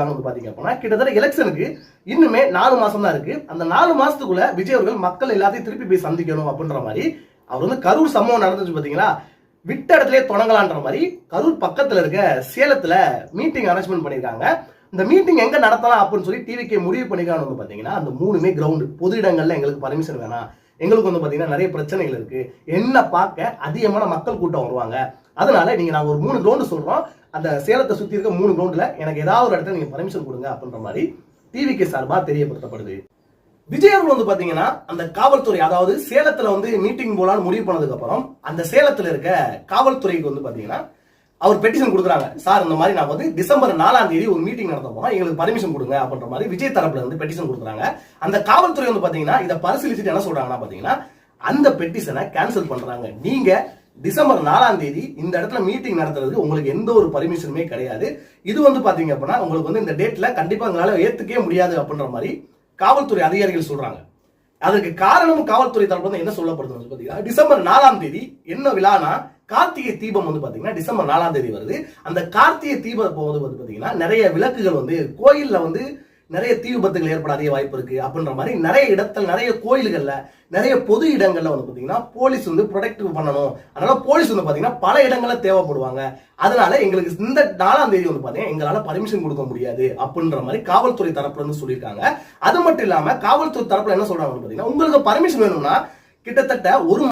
வந்து பாத்தீங்க அப்படின்னா கிட்டத்தட்ட எலெக்ஷனுக்கு இன்னுமே நாலு மாசம் தான் இருக்கு. அந்த நாலு மாசத்துக்குள்ள விஜய் அவர்கள் மக்கள் எல்லாத்தையும் திருப்பி போய் சந்திக்கணும் அப்படின்ற மாதிரி அவர் வந்து கரூர் சம்பவம் நடந்துச்சு பாத்தீங்களா? விட்ட இடத்துல தொடங்கலான்ற மாதிரி கரூர் பக்கத்துல இருக்க சேலத்துல மீட்டிங் அரேஞ்ச்மெண்ட் பண்ணியிருக்காங்க இந்த மீட்டிங் எங்க நடத்தலாம் அப்படின்னு சொல்லி டிவிக்கு முடிவு பண்ணிருக்காங்க வந்து பாத்தீங்கன்னா அந்த மூணுமே கிரவுண்டு பொது இடங்கள்ல எங்களுக்கு பர்மிஷன் வேணாம். எங்களுக்கு வந்து பாத்தீங்கன்னா நிறைய பிரச்சனைகள் இருக்கு. என்ன பார்க்க அதிகமான மக்கள் கூட்டம் வருவாங்க. அதனால நீங்க நான் ஒரு மூணு கிரவுண்டு சொல்றோம். அந்த சேலத்தை சுத்தி இருக்க மூணு கிரவுண்ட்ல எனக்கு ஏதாவது ஒரு இடத்துல நீங்க பர்மிஷன் கொடுங்க அப்படின்ற மாதிரி டிவிக்கு சார்பா தெரியப்படுத்தப்படுது. விஜய் அவர்கள் வந்து பாத்தீங்கன்னா அந்த காவல்துறை அதாவது சேலத்துல வந்து மீட்டிங் போலான்னு முடிவு பண்ணதுக்கு அப்புறம் அந்த சேலத்துல இருக்க காவல்துறைக்கு வந்து பாத்தீங்கன்னா அவர் பெட்டிஷன் கொடுக்குறாங்க. சார் இந்த மாதிரி நான் வந்து டிசம்பர் நாலாம் தேதி ஒரு மீட்டிங் நடத்த போறோம். எங்களுக்கு பர்மிஷன் கொடுங்க அப்படின்ற மாதிரி விஜய் தரப்புல இருந்து பெட்டிஷன் கொடுக்குறாங்க. அந்த காவல்துறை வந்து பாத்தீங்கன்னா இதை பரிசீலிச்சுட்டு என்ன சொல்றாங்கன்னா பாத்தீங்கன்னா அந்த பெட்டிஷனை கேன்சல் பண்றாங்க. நீங்க டிசம்பர் நாலாம் தேதி இந்த இடத்துல மீட்டிங் நடத்துறதுக்கு உங்களுக்கு எந்த ஒரு பர்மிஷனுமே கிடையாது. இது வந்து பாத்தீங்க அப்படின்னா உங்களுக்கு வந்து இந்த டேட்ல கண்டிப்பா எங்களால ஏத்துக்கவே முடியாது அப்படின்ற மாதிரி காவல்துறை அதிகாரிகள் சொல்றாங்க. அதற்கு காரணம் காவல்துறை தரப்பு வந்து என்ன சொல்லப்படுது பாத்தீங்கன்னா டிசம்பர் நாலாம் தேதி என்ன விழானா கார்த்திகை தீபம் வந்து பாத்தீங்கன்னா டிசம்பர் நாலாம் தேதி வருது. அந்த கார்த்திகை தீபம் வந்து பாத்தீங்கன்னா நிறைய விளக்குகள் வந்து கோயில்ல வந்து நிறைய தீ விபத்துகள் ஏற்பட அதிக வாய்ப்பு இருக்கு அப்படின்ற மாதிரி நிறைய இடத்துல நிறைய கோயில்கள்ல நிறைய பொது இடங்கள்ல வந்து பாத்தீங்கன்னா போலீஸ் வந்து ப்ரொடெக்டிவ் பண்ணணும். அதனால போலீஸ் வந்து பாத்தீங்கன்னா பல இடங்கள்ல தேவைப்படுவாங்க. அதனால எங்களுக்கு இந்த நாலாம் தேதி வந்து பாத்தீங்கன்னா எங்களால பர்மிஷன் கொடுக்க முடியாது அப்படின்ற மாதிரி காவல்துறை தரப்புல இருந்து சொல்லியிருக்காங்க. அது மட்டும் இல்லாம காவல்துறை தரப்புல என்ன சொல்றாங்க பாத்தீங்கன்னா உங்களுக்கு பர்மிஷன் வேணும்னா கிட்டத்தட்ட ஒரு